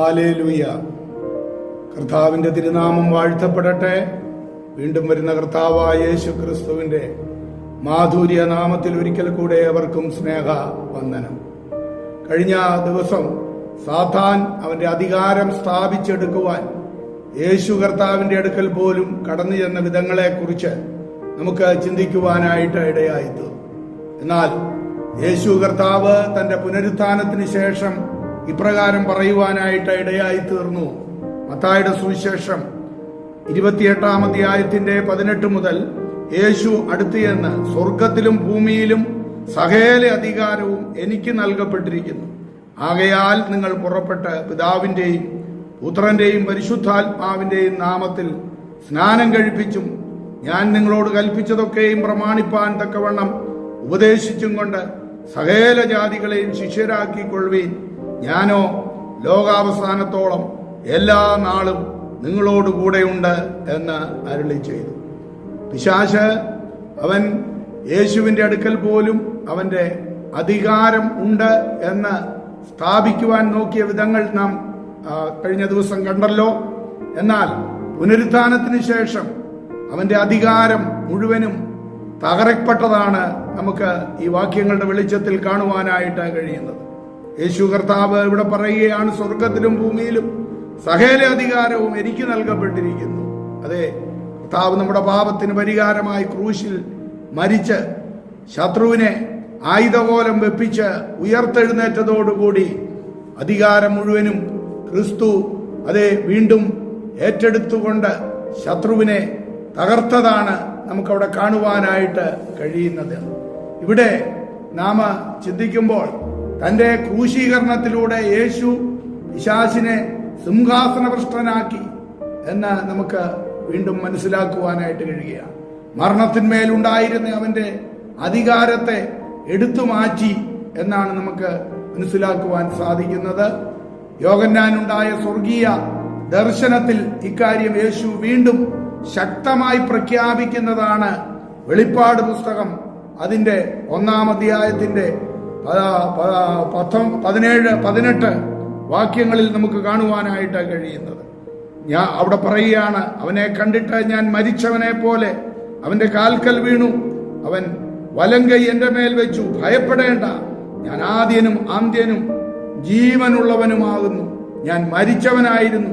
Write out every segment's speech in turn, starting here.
Hallelujah. കർത്താവിന്റെ തിരുനാമം വാഴ്ത്തപ്പെടട്ടെ. വീണ്ടും വരുന്ന കർത്താവായ യേശു ക്രിസ്തുവിന്റെ മാധുര്യ നാമത്തിൽ ഒരിക്കൽ കൂടെ അവർക്കും സ്നേഹ വന്ദനം കഴിഞ്ഞ ദിവസം സാത്താൻ അവന്റെ അധികാരം സ്ഥാപിച്ചെടുക്കുവാൻ യേശു കർത്താവിന്റെ അടുക്കൽ പോലും കടന്നു ചെന്ന വിധങ്ങളെ കുറിച്ച് നമുക്ക് ചിന്തിക്കുവാനായിട്ട് ഇടയായിത്തു എന്നാൽ യേശു കർത്താവ് തന്റെ പുനരുത്ഥാനത്തിന് ശേഷം ഇപ്രകാരം പറയുവാനായിട്ട് ഇടയായി തീർന്നു മത്തായുടെ സുവിശേഷം ഇരുപത്തിയെട്ടാം അധ്യായത്തിന്റെ പതിനെട്ട് മുതൽ യേശു അടുത്തുചെന്ന് സ്വർഗത്തിലും ഭൂമിയിലും സഹേല അധികാരവും എനിക്ക് നൽകപ്പെട്ടിരിക്കുന്നു. ആകയാൽ നിങ്ങൾ പുറപ്പെട്ട് പിതാവിന്റെയും പുത്രന്റെയും പരിശുദ്ധാത്മാവിന്റെയും നാമത്തിൽ സ്നാനം കഴിപ്പിച്ചും ഞാൻ നിങ്ങളോട് കൽപ്പിച്ചതൊക്കെയും പ്രമാണിപ്പാൻ തക്കവണ്ണം ഉപദേശിച്ചും കൊണ്ട് സകല ജാതികളെയും ശിഷ്യരാക്കിക്കൊള്ളുവീൻ. ഞാനോ ലോകാവസാനത്തോളം എല്ലാ നാളും നിങ്ങളോട് കൂടെയുണ്ട് എന്ന് അരുളി ചെയ്തു. പിശാശ് അവൻ യേശുവിന്റെ അടുക്കൽ പോലും അവന്റെ അധികാരം ഉണ്ട് എന്ന് സ്ഥാപിക്കുവാൻ നോക്കിയ വിധങ്ങൾ നാം കഴിഞ്ഞ ദിവസം കണ്ടല്ലോ. എന്നാൽ പുനരുത്ഥാനത്തിന് ശേഷം അവന്റെ അധികാരം മുഴുവനും തകരപ്പെട്ടതാണ് നമുക്ക് ഈ വാക്യങ്ങളുടെ വെളിച്ചത്തിൽ കാണുവാനായിട്ട് കഴിയുന്നത്. യേശു കർത്താവ് ഇവിടെ പറയുകയാണ് സ്വർഗത്തിലും ഭൂമിയിലും സഹേല അധികാരവും എനിക്ക് നൽകപ്പെട്ടിരിക്കുന്നു. അതെ കർത്താവ് നമ്മുടെ പാപത്തിന് പരിഹാരമായി ക്രൂശിൽ മരിച്ച് ശത്രുവിനെ ആയുധകോലം വെപ്പിച്ച് ഉയർത്തെഴുന്നേറ്റതോടുകൂടി അധികാരം മുഴുവനും ക്രിസ്തു അതെ വീണ്ടും ഏറ്റെടുത്തുകൊണ്ട് ശത്രുവിനെ തകർത്തതാണ് നമുക്കവിടെ കാണുവാനായിട്ട് കഴിയുന്നത്. ഇവിടെ നാം ചിന്തിക്കുമ്പോൾ തന്റെ ക്രൂശീകരണത്തിലൂടെ യേശു പിശാചിനെ സിംഹാസനപൃഷ്ടനാക്കി എന്ന് നമുക്ക് വീണ്ടും മനസ്സിലാക്കുവാനായിട്ട് കഴിയുകയാണ്. മരണത്തിന്മേലുണ്ടായിരുന്ന അവന്റെ അധികാരത്തെ എടുത്തു മാറ്റി എന്നാണ് നമുക്ക് മനസ്സിലാക്കുവാൻ സാധിക്കുന്നത്. യോഗന്നാനുണ്ടായ സ്വർഗീയ ദർശനത്തിൽ ഇക്കാര്യം യേശു വീണ്ടും ശക്തമായി പ്രഖ്യാപിക്കുന്നതാണ് വെളിപ്പാട് പുസ്തകം അതിന്റെ ഒന്നാം അധ്യായത്തിന്റെ പത്തൊ- പതിനേഴ് പതിനെട്ട് വാക്യങ്ങളിൽ നമുക്ക് കാണുവാനായിട്ട് കഴിയുന്നത്. ഞാൻ അവിടെ പറയുകയാണ് അവനെ കണ്ടിട്ട് ഞാൻ മരിച്ചവനെ പോലെ. അവന്റെ കാൽക്കൽ വീണു. അവൻ വലങ്കൈ എന്റെ മേൽ വെച്ചു. ഭയപ്പെടേണ്ട. ഞാൻ ആദ്യനും ആന്ത്യനും ജീവനുള്ളവനുമാകുന്നു. ഞാൻ മരിച്ചവനായിരുന്നു.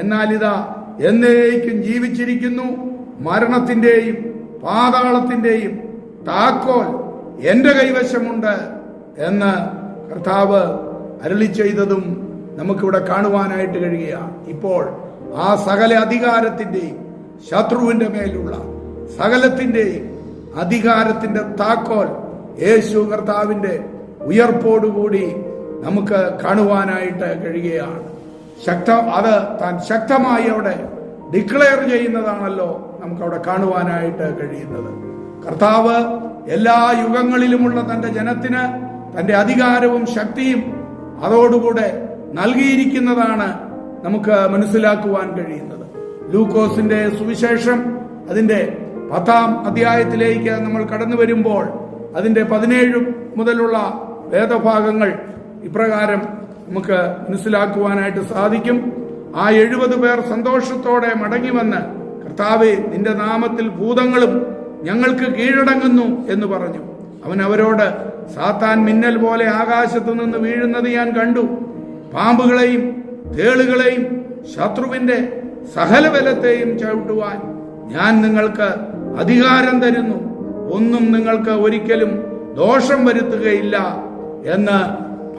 എന്നാൽ ഇതാ എന്നേക്കും ജീവിച്ചിരിക്കുന്നു. മരണത്തിന്റെയും പാതാളത്തിന്റെയും താക്കോൽ എന്റെ കൈവശമുണ്ട്. എന്ന് കർത്താവ് അരളി ചെയ്തതും നമുക്കിവിടെ കാണുവാനായിട്ട് കഴിയുകയാണ് ഇപ്പോൾ ആ സകല അധികാരത്തിന്റെയും ശത്രുവിന്റെ മേലുള്ള സകലത്തിന്റെയും അധികാരത്തിന്റെ താക്കോൽ യേശു കർത്താവിന്റെ ഉയർപ്പോടുകൂടി നമുക്ക് കാണുവാനായിട്ട് കഴിയുകയാണ്. ശക്ത അത് താൻ ശക്തമായി അവിടെ ഡിക്ലെയർ ചെയ്യുന്നതാണല്ലോ നമുക്ക് അവിടെ കാണുവാനായിട്ട് കഴിയുന്നത്. കർത്താവ് എല്ലാ യുഗങ്ങളിലുമുള്ള തന്റെ ജനത്തിന് തന്റെ അധികാരവും ശക്തിയും അതോടുകൂടെ നൽകിയിരിക്കുന്നതാണ് നമുക്ക് മനസ്സിലാക്കുവാൻ കഴിയുന്നത്. ലൂക്കോസിന്റെ സുവിശേഷം അതിന്റെ പത്താം അധ്യായത്തിലേക്ക് നമ്മൾ കടന്നു വരുമ്പോൾ അതിന്റെ പതിനേഴ് മുതലുള്ള വേദഭാഗങ്ങൾ ഇപ്രകാരം നമുക്ക് മനസ്സിലാക്കുവാനായിട്ട് സാധിക്കും. ആ എഴുപത് പേർ സന്തോഷത്തോടെ മടങ്ങി വന്ന് കർത്താവെ നിന്റെ നാമത്തിൽ ഭൂതങ്ങളും ഞങ്ങൾക്ക് കീഴടങ്ങുന്നു എന്ന് പറഞ്ഞു. അവൻ അവരോട് സാത്താൻ മിന്നൽ പോലെ ആകാശത്തു നിന്ന് വീഴുന്നത് ഞാൻ കണ്ടു. പാമ്പുകളെയും തേളുകളെയും ശത്രുവിന്റെ സകല ബലത്തെയും ചവിട്ടുവാൻ ഞാൻ നിങ്ങൾക്ക് അധികാരം തരുന്നു. ഒന്നും നിങ്ങൾക്ക് ഒരിക്കലും ദോഷം വരുത്തുകയില്ല എന്ന്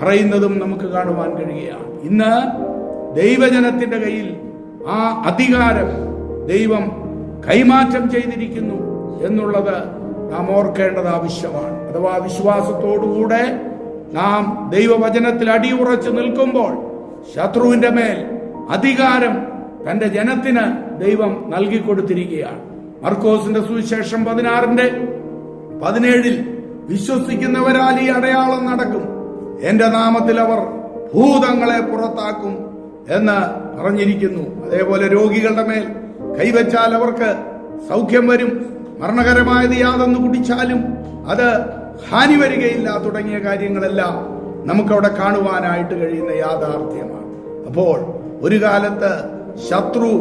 പറയുന്നതും നമുക്ക് കാണുവാൻ കഴിയുകയാണ്. ഇന്ന് ദൈവജനത്തിന്റെ കയ്യിൽ ആ അധികാരം ദൈവം കൈമാറ്റം ചെയ്തിരിക്കുന്നു എന്നുള്ളത് നാം ഓർക്കേണ്ടത് ആവശ്യമാണ്. അഥവാ വിശ്വാസത്തോടുകൂടെ നാം ദൈവവചനത്തിൽ അടിയുറച്ച് നിൽക്കുമ്പോൾ ശത്രുവിന്റെ മേൽ അധികാരം തന്റെ ജനത്തിന് ദൈവം നൽകിക്കൊടുത്തിരിക്കുകയാണ് മർക്കോസിന്റെ സുവിശേഷം പതിനാറിന്റെ പതിനേഴിൽ വിശ്വസിക്കുന്നവരാൽ ഈ അടയാളം നടക്കും. എന്റെ നാമത്തിൽ അവർ ഭൂതങ്ങളെ പുറത്താക്കും എന്ന് പറഞ്ഞിരിക്കുന്നു. അതേപോലെ രോഗികളുടെ മേൽ കൈവച്ചാൽ അവർക്ക് സൗഖ്യം വരും. മരണകരമായത് യാതൊന്ന് കുടിച്ചാലും അത് ഹാനി വരികയില്ല തുടങ്ങിയ കാര്യങ്ങളെല്ലാം നമുക്കവിടെ കാണുവാനായിട്ട് കഴിയുന്ന യാഥാർത്ഥ്യമാണ്. അപ്പോൾ ഒരു കാലത്ത് ശത്രു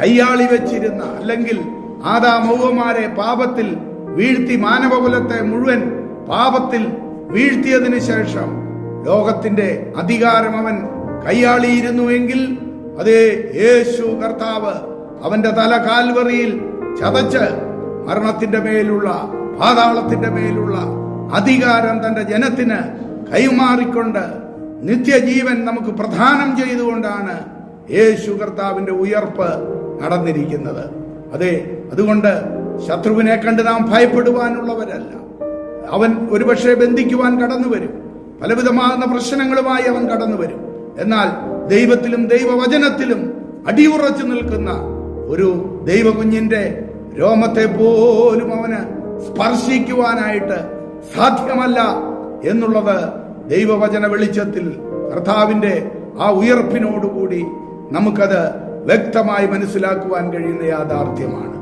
കയ്യാളി വെച്ചിരുന്ന അല്ലെങ്കിൽ ആദാമൗവമാരെ പാപത്തിൽ വീഴ്ത്തി മാനവകുലത്തെ മുഴുവൻ പാപത്തിൽ വീഴ്ത്തിയതിന് ശേഷം ലോകത്തിന്റെ അധികാരം അവൻ കൈയാളിയിരുന്നുവെങ്കിൽ അതേ യേശു കർത്താവ് അവന്റെ തല കാൽവറിയിൽ ചതച്ച് മരണത്തിന്റെ മേലുള്ള പാതാളത്തിന്റെ മേലുള്ള അധികാരം തന്റെ ജനത്തിന് കൈമാറിക്കൊണ്ട് നിത്യജീവൻ നമുക്ക് പ്രധാനം ചെയ്തുകൊണ്ടാണ് യേശു കർത്താവിന്റെ ഉയർപ്പ് നടന്നിരിക്കുന്നത്. അതെ അതുകൊണ്ട് ശത്രുവിനെ കണ്ട് നാം ഭയപ്പെടുവാനുള്ളവരല്ല. അവൻ ഒരുപക്ഷെ ബന്ധിക്കുവാൻ കടന്നു വരും പലവിധമാകുന്ന പ്രശ്നങ്ങളുമായി അവൻ കടന്നു വരും എന്നാൽ ദൈവത്തിലും ദൈവവചനത്തിലും അടിയുറച്ചു നിൽക്കുന്ന ഒരു ദൈവകുഞ്ഞിന്റെ രോമത്തെ പോലും അവന് സ്പർശിക്കുവാനായിട്ട് സാധ്യമല്ല എന്നുള്ളത് ദൈവവചന വെളിച്ചത്തിൽ കർത്താവിന്റെ ആ ഉയർപ്പിനോടുകൂടി നമുക്കത് വ്യക്തമായി മനസ്സിലാക്കുവാൻ കഴിയുന്ന യാഥാർത്ഥ്യമാണ്.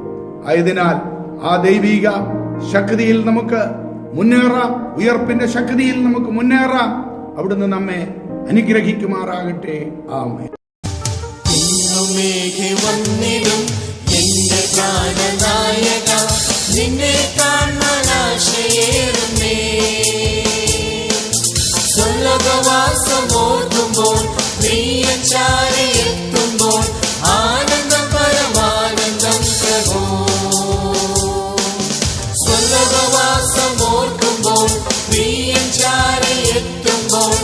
ആയതിനാൽ ആ ദൈവിക ശക്തിയിൽ നമുക്ക് മുന്നേറാം ഉയർപ്പിന്റെ ശക്തിയിൽ നമുക്ക് മുന്നേറാം അവിടുന്ന് നമ്മെ അനുഗ്രഹിക്കുമാറാകട്ടെ. ആമേ മേഘ വന്നു നീ ചാരി എത്തുമ്പോൾ